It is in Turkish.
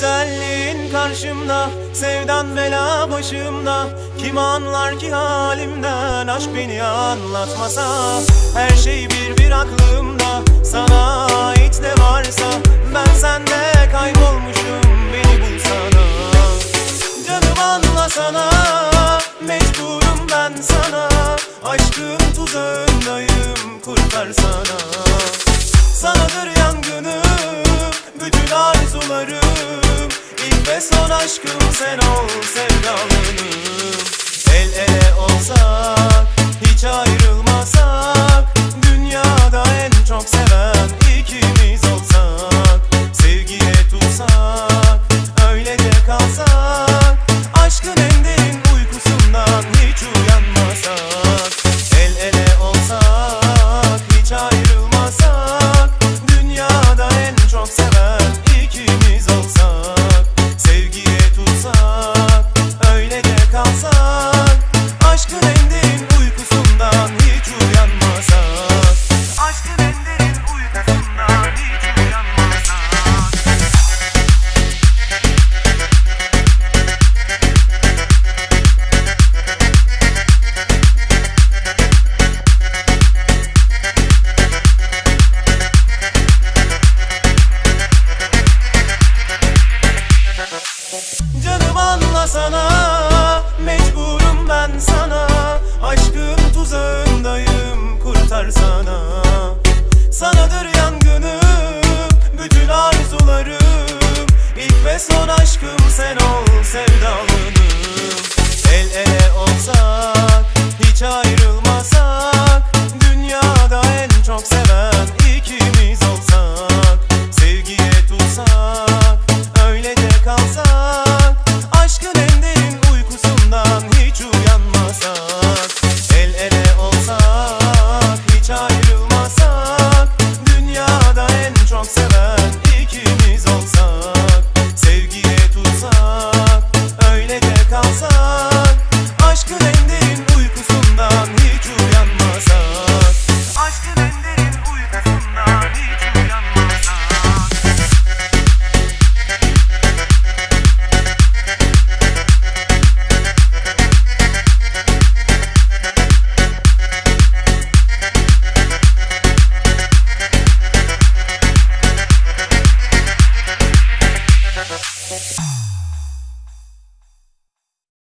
Güzelliğin karşımda Sevdan bela başımda. Kim anlar ki halimden Aşk beni anlatmasa? Her şey bir bir aklımda Sana ait ne varsa. Ben sende kaybolmuşum Beni bulsana Canım anlasana Mecburum ben sana. Aşkın tuzağındayım Kurtarsana Sanadır yangınım Bütün arzularım İlk ve son aşkım sen ol sevdalınım El ele ayrılmaz ve son aşkım sen ol sevdam.